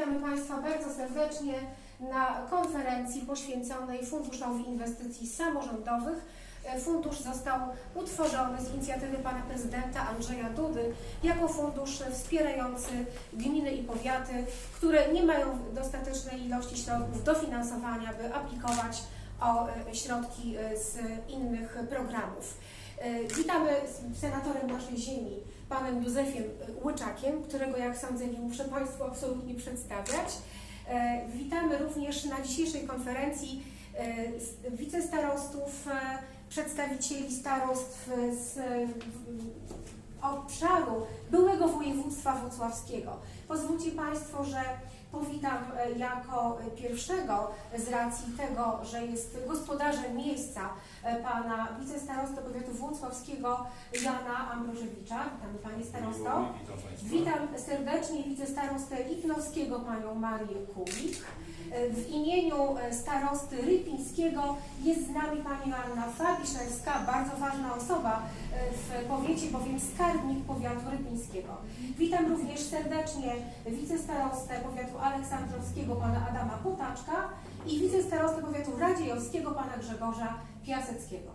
Witamy Państwa bardzo serdecznie na konferencji poświęconej Funduszowi Inwestycji Samorządowych. E, Fundusz został utworzony z inicjatywy Pana Prezydenta Andrzeja Dudy jako fundusz wspierający gminy i powiaty, które nie mają dostatecznej ilości środków dofinansowania, by aplikować o e, środki e, z innych programów. Witamy z senatorem naszej ziemi, panem Józefiem Łyczakiem, którego jak sądzę nie muszę Państwu absolutnie przedstawiać. E, Witamy również na dzisiejszej konferencji e, wicestarostów, e, przedstawicieli starostw z e, obszaru byłego województwa włocławskiego. Pozwólcie Państwo, że powitam e, jako pierwszego z racji tego, że jest gospodarzem miejsca e, pana wicestarosty powiatu włocławskiego Jana Ambrożewicza. Witamy Panie Starosto. Witam serdecznie wicestarostę Lipnowskiego panią Marię Kulik. W imieniu e, starosty Rypińskiego jest z nami pani Anna Fabiszewska, bardzo ważna osoba e, w powiecie, bowiem skarbnik powiatu rypińskiego. Witam również serdecznie wicestarostę powiatu aleksandrowskiego pana Adama Potaczka i wicestarostę powiatu radziejowskiego pana Grzegorza Piaseckiego.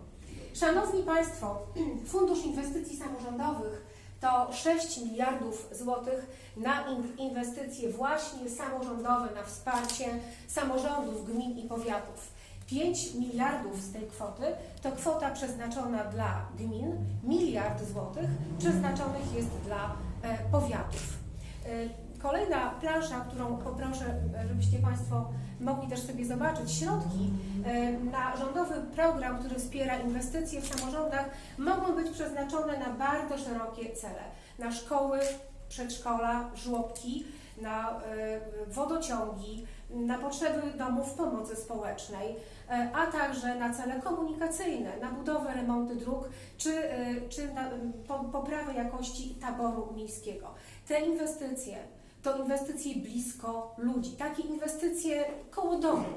Szanowni Państwo, Fundusz Inwestycji Samorządowych to 6 miliardów złotych na in- inwestycje właśnie samorządowe, na wsparcie samorządów, gmin i powiatów. 5 miliardów z tej kwoty to kwota przeznaczona dla gmin, miliard złotych przeznaczonych jest dla e, powiatów. Kolejna plansza, którą poproszę, żebyście Państwo mogli też sobie zobaczyć, środki e, na rządowy program, który wspiera inwestycje w samorządach, mogą być przeznaczone na bardzo szerokie cele. Na szkoły, przedszkola, żłobki, na e, wodociągi, na potrzeby domów pomocy społecznej, e, a także na cele komunikacyjne, na budowę, remonty dróg czy, czy na po- poprawę jakości taboru miejskiego. Te inwestycje to inwestycje blisko ludzi, takie inwestycje koło domu.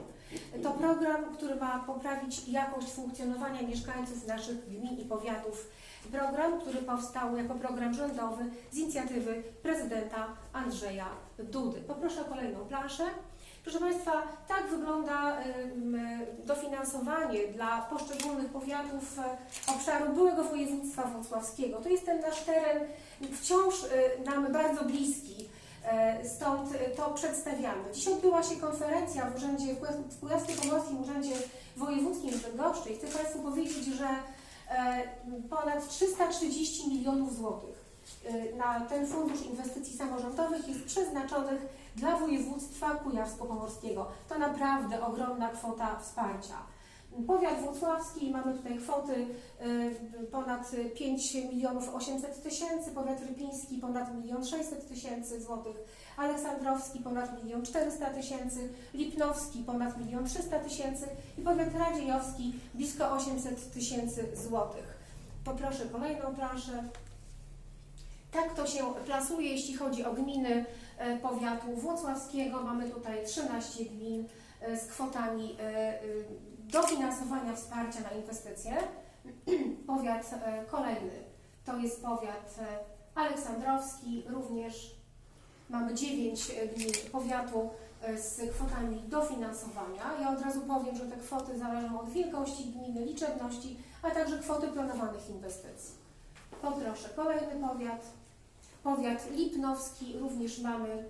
To program, który ma poprawić jakość funkcjonowania mieszkańców naszych gmin i powiatów. Program, który powstał jako program rządowy z inicjatywy prezydenta Andrzeja Dudy. Poproszę o kolejną planszę. Proszę Państwa, tak wygląda ym, dofinansowanie dla poszczególnych powiatów e, obszaru byłego województwa włocławskiego. To jest ten nasz teren wciąż y, nam bardzo bliski. E, Stąd to przedstawiamy. Dziś odbyła się konferencja w urzędzie w Kujawsko-Pomorskim Urzędzie Wojewódzkim w Bydgoszczy i chcę Państwu powiedzieć, że e, ponad 330 milionów złotych e, na ten Fundusz Inwestycji Samorządowych jest przeznaczonych dla województwa kujawsko-pomorskiego. To naprawdę ogromna kwota wsparcia. Powiat włocławski, mamy tutaj kwoty y, ponad 5 milionów 800 tysięcy, powiat rypiński ponad 1 600 tysięcy złotych, aleksandrowski ponad 1 400 tysięcy, lipnowski ponad 1 300 tysięcy i powiat radziejowski blisko 800 tysięcy złotych. Poproszę kolejną planszę. Tak to się plasuje, jeśli chodzi o gminy e, powiatu włocławskiego. Mamy tutaj 13 gmin e, z kwotami e, e, dofinansowania wsparcia na inwestycje. Powiat e, kolejny to jest powiat e, aleksandrowski, również mamy 9 gmin powiatu e, z kwotami dofinansowania. Ja od razu powiem, że te kwoty zależą od wielkości gminy, liczebności, a także kwoty planowanych inwestycji. Poproszę, kolejny powiat. Powiat lipnowski, również mamy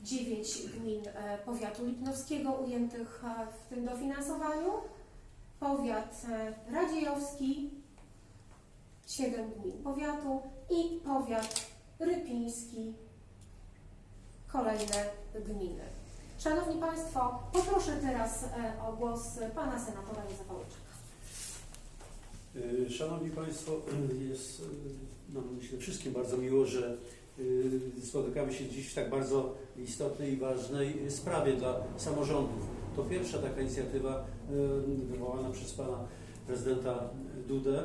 9 gmin e, powiatu lipnowskiego ujętych e, w tym dofinansowaniu. Powiat e, radziejowski, 7 gmin powiatu i powiat rypiński, kolejne gminy. Szanowni Państwo, poproszę teraz o głos Pana Senatora Józefa Łyczaka. Y, Szanowni Państwo, jest nam myślę wszystkim bardzo miło, że spotykamy się dziś w tak bardzo istotnej i ważnej sprawie dla samorządów. To pierwsza taka inicjatywa y, wywołana przez Pana Prezydenta Dudę,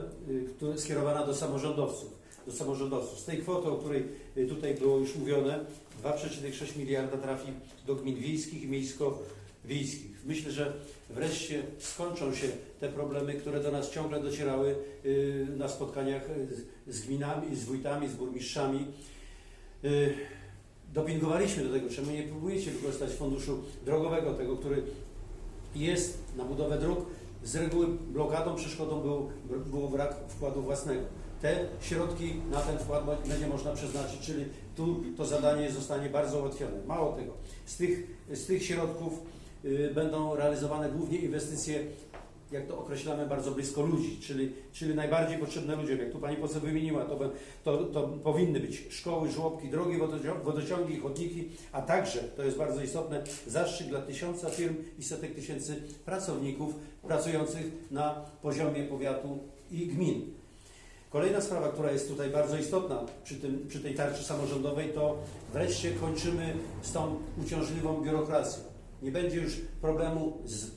y, skierowana do samorządowców. Do samorządowców. Z tej kwoty, o której y, tutaj było już mówione, 2,6 miliarda trafi do gmin wiejskich i miejsko-wiejskich. Myślę, że wreszcie skończą się te problemy, które do nas ciągle docierały y, na spotkaniach y, z gminami, z wójtami, z burmistrzami. Y, dopingowaliśmy do tego, czemu nie próbujecie wykorzystać funduszu drogowego, tego, który jest na budowę dróg. Z reguły blokadą, przeszkodą był, było brak wkładu własnego. Te środki na ten wkład będzie można przeznaczyć, czyli tu to zadanie zostanie bardzo ułatwione. Mało tego, z tych, z tych środków y, będą realizowane głównie inwestycje, jak to określamy, bardzo blisko ludzi, czyli, czyli najbardziej potrzebne ludziom. Jak tu Pani poseł wymieniła, to, to, to powinny być szkoły, żłobki, drogi, wodociągi, chodniki, a także, to jest bardzo istotne, zastrzyk dla tysiąca firm i setek tysięcy pracowników pracujących na poziomie powiatu i gmin. Kolejna sprawa, która jest tutaj bardzo istotna przy, tym, przy tej tarczy samorządowej, to wreszcie kończymy z tą uciążliwą biurokracją. Nie będzie już problemu z,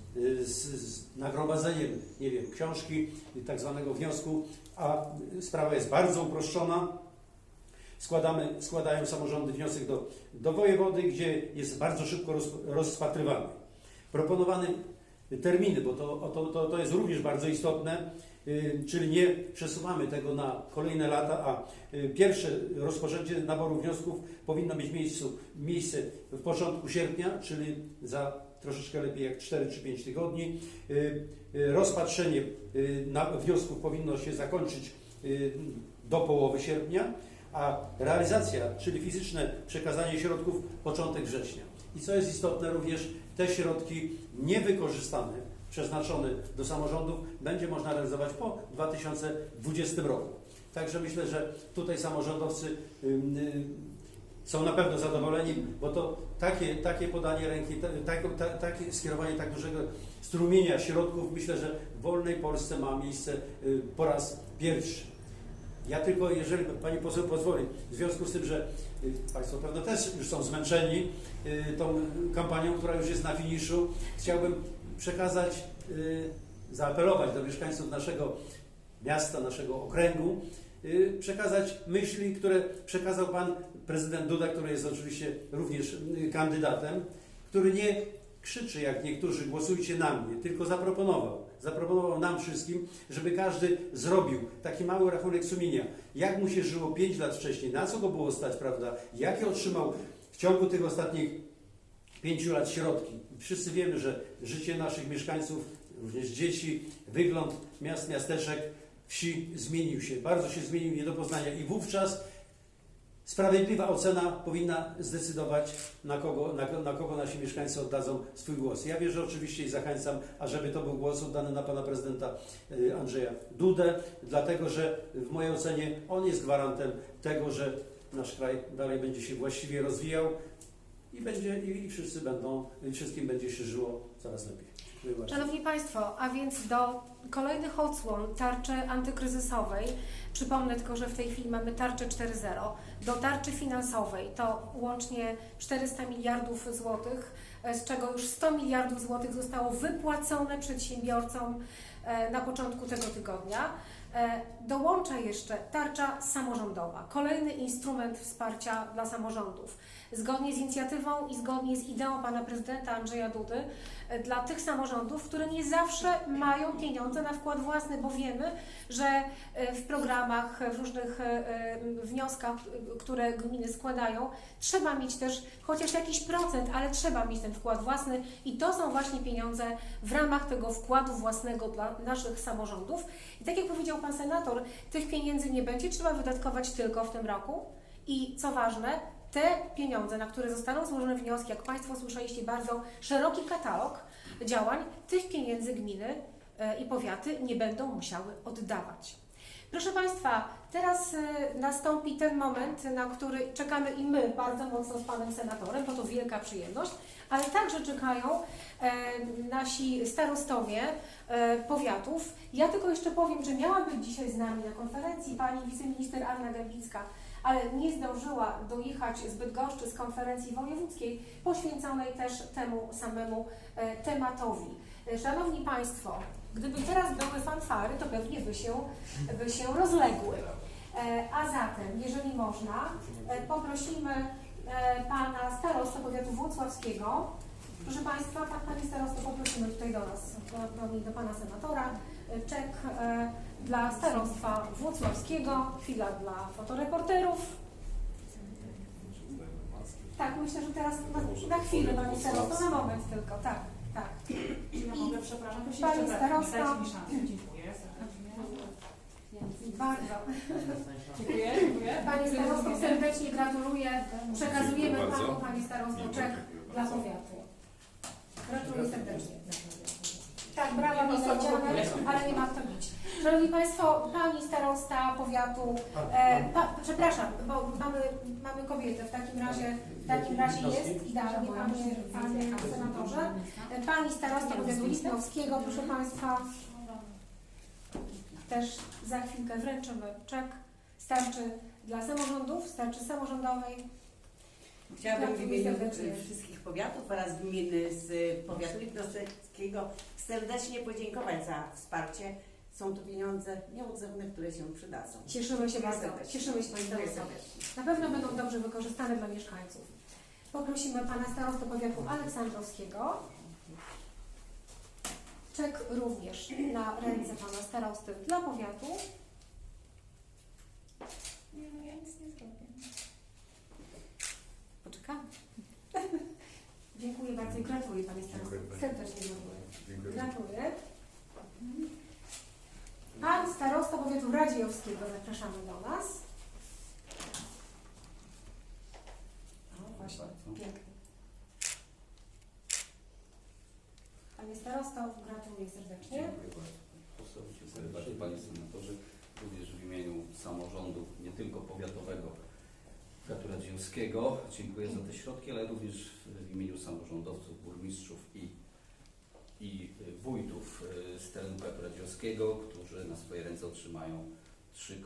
z, z nagromadzeniem, nie wiem, książki, tak zwanego wniosku, a sprawa jest bardzo uproszczona. Składamy, składają samorządy wniosek do, do wojewody, gdzie jest bardzo szybko roz, rozpatrywany. Proponowane terminy, bo to, to, to, to jest również bardzo istotne, y, czyli nie przesuwamy tego na kolejne lata, a y, pierwsze rozpoczęcie naboru wniosków powinno mieć miejscu, miejsce w początku sierpnia, czyli za troszeczkę lepiej jak 4 czy 5 tygodni. Y, Rozpatrzenie wniosków powinno się zakończyć do połowy sierpnia, a realizacja, czyli fizyczne przekazanie środków początek września. I co jest istotne również, te środki niewykorzystane, przeznaczone do samorządów, będzie można realizować po 2020 roku. Także myślę, że tutaj samorządowcy y, są na pewno zadowoleni, bo to takie, takie podanie ręki, ta, tak- ta, takie skierowanie tak dużego strumienia środków, myślę, że w wolnej Polsce ma miejsce y, po raz pierwszy. Ja tylko, jeżeli Pani poseł pozwoli, w związku z tym, że y, Państwo pewno też już są zmęczeni y, tą kampanią, która już jest na finiszu, chciałbym przekazać, y, zaapelować do mieszkańców naszego miasta, naszego okręgu, przekazać myśli, które przekazał Pan prezydent Duda, który jest oczywiście również kandydatem, który nie krzyczy jak niektórzy głosujcie na mnie, tylko zaproponował. Zaproponował nam wszystkim, żeby każdy zrobił taki mały rachunek sumienia. Jak mu się żyło 5 lat wcześniej, na co go było stać, prawda? Jakie otrzymał w ciągu tych ostatnich 5 lat środki. Wszyscy wiemy, że życie naszych mieszkańców, również dzieci, wygląd miast, miasteczek, wsi zmienił się. Bardzo się zmienił nie do poznania i wówczas Sprawiedliwa ocena powinna zdecydować, na kogo, na, na kogo nasi mieszkańcy oddadzą swój głos. Ja wierzę oczywiście i zachęcam, ażeby to był głos oddany na pana prezydenta y, Andrzeja Dudę, dlatego że w mojej ocenie on jest gwarantem tego, że nasz kraj dalej będzie się właściwie rozwijał i, będzie, i, wszyscy będą, wszystkim będzie się żyło coraz lepiej. Szanowni Państwo, a więc do kolejnych odsłon tarczy antykryzysowej, przypomnę tylko, że w tej chwili mamy tarczę 4.0, do tarczy finansowej to łącznie 400 miliardów złotych, e, z czego już 100 miliardów złotych zostało wypłacone przedsiębiorcom e, na początku tego tygodnia. E, Dołącza jeszcze tarcza samorządowa, kolejny instrument wsparcia dla samorządów. Zgodnie z inicjatywą i zgodnie z ideą pana prezydenta Andrzeja Dudy, e, dla tych samorządów, które nie zawsze mają pieniądze na wkład własny, bo wiemy, że e, w programach, w różnych e, e, wnioskach, e, które gminy składają, trzeba mieć też chociaż jakiś procent, ale trzeba mieć ten wkład własny i to są właśnie pieniądze w ramach tego wkładu własnego dla naszych samorządów. I tak jak powiedział Pan Senator, tych pieniędzy nie będzie trzeba wydatkować tylko w tym roku i co ważne, te pieniądze, na które zostaną złożone wnioski, jak Państwo słyszeliście, bardzo szeroki katalog działań, tych pieniędzy gminy e, i powiaty nie będą musiały oddawać. Proszę Państwa, teraz e, nastąpi ten moment, na który czekamy i my bardzo mocno z Panem Senatorem, bo to wielka przyjemność, ale także czekają e, nasi starostowie powiatów. Ja tylko jeszcze powiem, że miała być dzisiaj z nami na konferencji Pani wiceminister Anna Gębicka, ale nie zdążyła dojechać z Bydgoszczy z konferencji wojewódzkiej poświęconej też temu samemu e, tematowi. E, Szanowni Państwo, gdyby teraz były fanfary, to pewnie by się, by się rozległy. E, A zatem, jeżeli można, poprosimy Pana Starostę Powiatu Włocławskiego. Proszę Państwa, Pan Panie Starosto, poprosimy tutaj do nas, do, do, Pana Senatora, czek dla Starostwa Włocławskiego, chwila dla fotoreporterów. Tak, myślę, że teraz na, na chwilę powiat Pani Starosto, na moment tylko, tak, tak. Ja mogę, przepraszam, to się Pani jeszcze starosta. dajcie mi szansę. Dziękuję. Bardzo. Dziękuję, dziękuję. Pani Starosto serdecznie gratuluję. Przekazujemy. Panu, Pani Starosto, czek dla powiatu. Gratuluję serdecznie. Tak, brawa mi zadziane, ale nie ma kto bić. Szanowni Państwo, Pani Starosta Powiatu, e, pa, przepraszam, bo mamy, mamy kobietę, w takim razie, w takim razie jest idealnie, Panie, Panie Senatorze. E, Pani Starosta Powiatu Lipnowskiego, proszę Państwa, też za chwilkę wręczymy czek. Starczy dla samorządów, starczy samorządowej. Chciałabym w imieniu serdecznie. wszystkich powiatów oraz gminy z powiatu lipnowskiego serdecznie podziękować za wsparcie. Są to pieniądze nieodzowne, które się przydadzą. Cieszymy się bardzo, cieszymy się Pani serdecznie. Na pewno będą dobrze wykorzystane dla mieszkańców. Poprosimy Pana Starostę Powiatu Aleksandrowskiego. Czek również na ręce Pana Starosty dla powiatu. Nie, no ja nic nie zrobię. Poczekamy. Dziękuję bardzo i gratuluję Panie Starosto. Dziękuję. Serdecznie gratuluję. Dziękuję. Gratuluję. Pan Starosta Powiatu Radziejowskiego zapraszamy do nas. O, właśnie, pięknie. Panie Starosto, gratuluję serdecznie. Dziękuję bardzo. Poseł, dziękuję bardzo Panie Senatorze. Również w imieniu samorządu, nie tylko powiatowego, powiatu radzieckiego dziękuję za te środki, ale również w imieniu samorządowców, burmistrzów i, i wójtów y, z terenu powiatu radzieckiego, którzy na swoje ręce otrzymają 3,7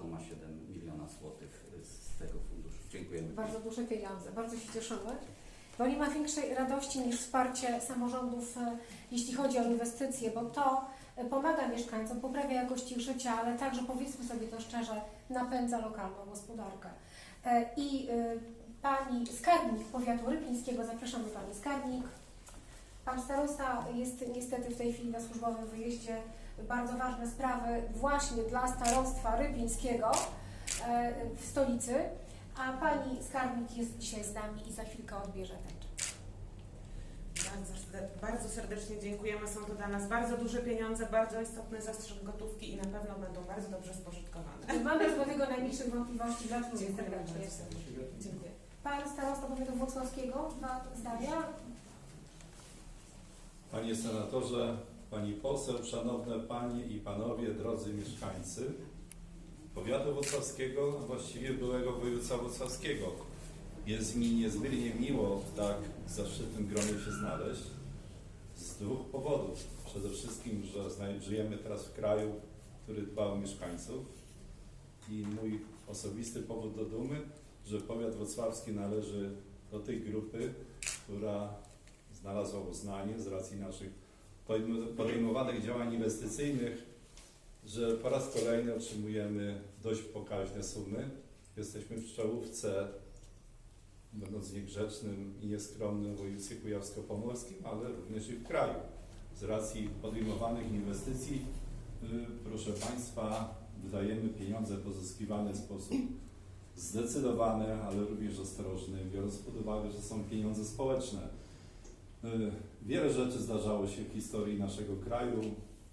miliona złotych z tego funduszu. Dziękujemy. Bardzo duże pieniądze, bardzo się cieszymy. Bo nie ma większej radości niż wsparcie samorządów, e, jeśli chodzi o inwestycje, bo to e, pomaga mieszkańcom, poprawia jakość ich życia, ale także, powiedzmy sobie to szczerze, napędza lokalną gospodarkę. E, I e, Pani Skarbnik Powiatu Rypińskiego, zapraszamy Pani Skarbnik. Pan starosta jest niestety w tej chwili na służbowym wyjeździe. Bardzo ważne sprawy właśnie dla starostwa rypińskiego e, w stolicy. A pani skarbnik jest dzisiaj z nami i za chwilkę odbierze ten czek. Bardzo, bardzo serdecznie dziękujemy. Są to dla nas bardzo duże pieniądze, bardzo istotny zastrzyk gotówki i na pewno będą bardzo dobrze spożytkowane. Nie mamy do tego najmniejszych wątpliwości. Gratuluję Dziękuję serdecznie. bardzo serdecznie. Dziękuję. Pan starosta powiatu włocławskiego, dwa zdania. Panie senatorze, pani poseł, szanowne panie i panowie, drodzy mieszkańcy powiatu wrocławskiego, a właściwie byłego województwa wrocławskiego. Jest mi niezmiernie miło w tak zaszczytnym gronie się znaleźć z dwóch powodów. Przede wszystkim, że żyjemy teraz w kraju, który dba o mieszkańców i mój osobisty powód do dumy, że powiat wrocławski należy do tej grupy, która znalazła uznanie z racji naszych podejm- podejmowanych działań inwestycyjnych, że po raz kolejny otrzymujemy dość pokaźne sumy. Jesteśmy w czołówce, będąc niegrzecznym i nieskromnym w województwie kujawsko-pomorskim, ale również i w kraju. Z racji podejmowanych inwestycji, y, proszę Państwa, wydajemy pieniądze pozyskiwane w sposób zdecydowany, ale również ostrożny, biorąc pod uwagę, że są pieniądze społeczne. Y, Wiele rzeczy zdarzało się w historii naszego kraju.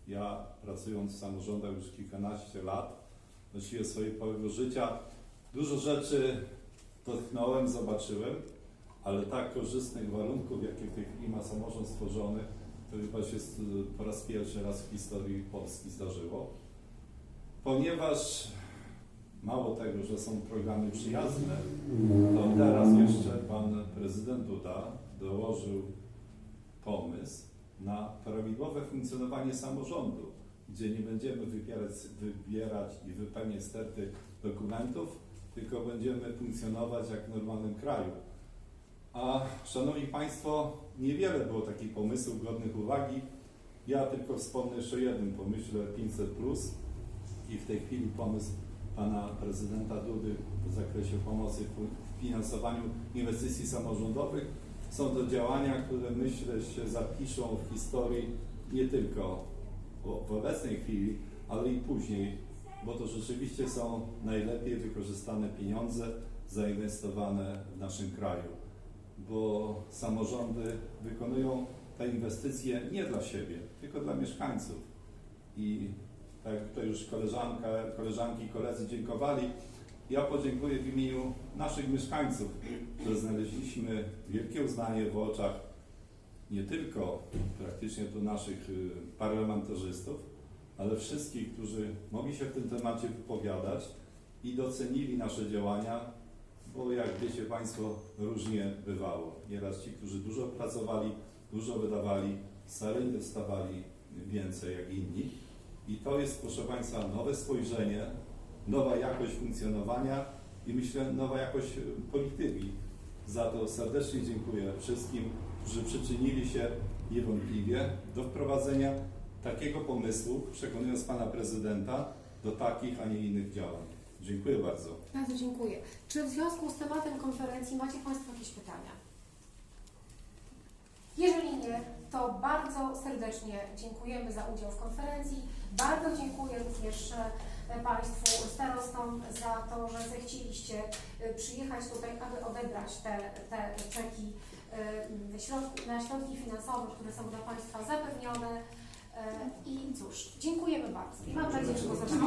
Ja pracując w samorządach już kilkanaście lat, właściwie swojego życia, dużo rzeczy dotknąłem, zobaczyłem, ale tak korzystnych warunków, jakie w tej chwili ma samorząd stworzony, to chyba się po raz pierwszy raz w historii Polski zdarzyło. Ponieważ mało tego, że są programy przyjazne, to teraz jeszcze pan prezydent Duda dołożył pomysł na prawidłowe funkcjonowanie samorządu, gdzie nie będziemy wybierać, wybierać i wypełniać sterty dokumentów, tylko będziemy funkcjonować jak w normalnym kraju. A Szanowni Państwo, niewiele było takich pomysłów godnych uwagi. Ja tylko wspomnę jeszcze jednym pomyśle 500 i w tej chwili pomysł pana prezydenta Dudy w zakresie pomocy w finansowaniu inwestycji samorządowych. Są to działania, które myślę się zapiszą w historii nie tylko w obecnej chwili, ale i później, bo to rzeczywiście są najlepiej wykorzystane pieniądze zainwestowane w naszym kraju. bo samorządy wykonują te inwestycje nie dla siebie, tylko dla mieszkańców. I tak jak tutaj już koleżanka, koleżanki i koledzy dziękowali, ja podziękuję w imieniu naszych mieszkańców, że znaleźliśmy wielkie uznanie w oczach nie tylko praktycznie do naszych y, parlamentarzystów, ale wszystkich, którzy mogli się w tym temacie wypowiadać i docenili nasze działania, bo jak wiecie Państwo, różnie bywało. Nieraz ci, którzy dużo pracowali, dużo wydawali, wcale nie dostawali więcej jak inni. I to jest, proszę Państwa, nowe spojrzenie, nowa jakość funkcjonowania i myślę nowa jakość y, polityki. Za to serdecznie dziękuję wszystkim, którzy przyczynili się niewątpliwie do wprowadzenia takiego pomysłu, przekonując Pana Prezydenta do takich, a nie innych działań. Dziękuję bardzo. Bardzo dziękuję. Czy w związku z tematem konferencji macie Państwo jakieś pytania? Jeżeli nie, to bardzo serdecznie dziękujemy za udział w konferencji. Bardzo dziękuję również e, Państwu starostom za to, że zechcieliście e, przyjechać tutaj, aby odebrać te, te czeki e, na środki finansowe, które są dla Państwa zapewnione. E, I cóż, dziękujemy bardzo. I mam nadzieję, że go zobaczymy.